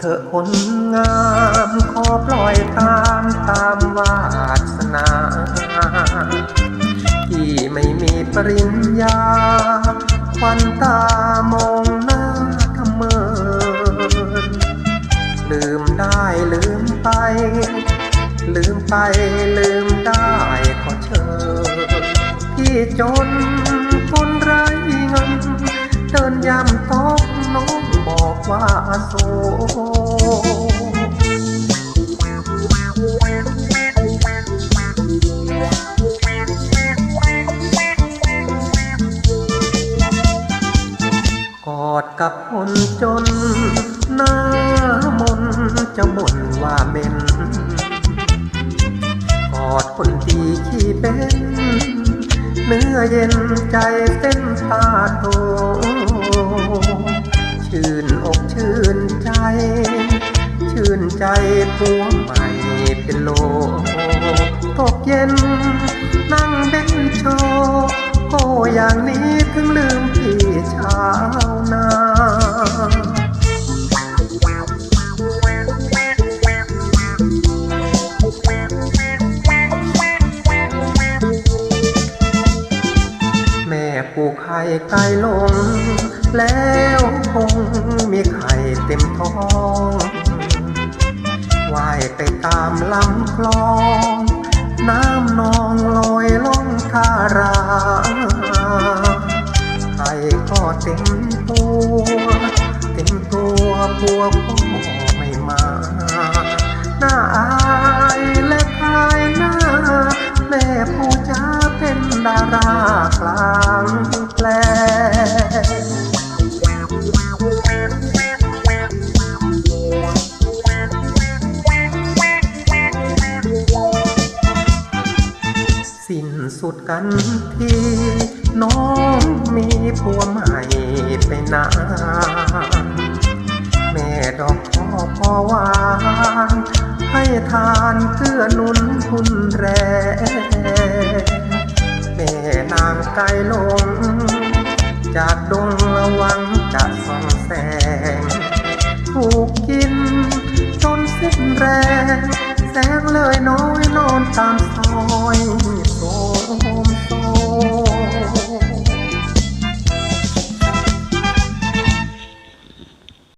เถอะคนงามขอปล่อยตามตามวาสนาที่ไม่มีปริญญาควันตามองหน้าทำเมินลืมได้ลืมไป ลืมไปลืมได้ขอเชิญพี่จนคนไร้เงินเดินยำโต๊ โสดกอดกับคนจน หน้ามนจะบ่นว่าเม็นกอดคนดีที่เป็นเนื้อเย็นใจเส้นตาโตชื่นอกชื่น ชื่นใจผัวใหม่เป็นโลตกเย็น นั่งเบนโชว์ก็อย่างนี้ถึงลืมพี่ชาวนาแม่ปลูกไข่ไก่ลง แล้วค ลำคลอง น้ำนองลอยล่องทาราไข่ก็เต็มตัว เต็มตัวพัวพ่อไม่มา หน้าอายและคายหน้า แม่ผู้จ้าเป็นดารากลางแปลง สุดกันทีน้องมีผัวใหม่ไปนานแม่ดอกพ่อพ่อหวานให้ทานเกื้อนุนทุนแรงแม่นางไก่ลง จากดงระวังจะส่องแสง ถูกกินจนสิ้นแรง แสงเลยน้อยนอนตามซอย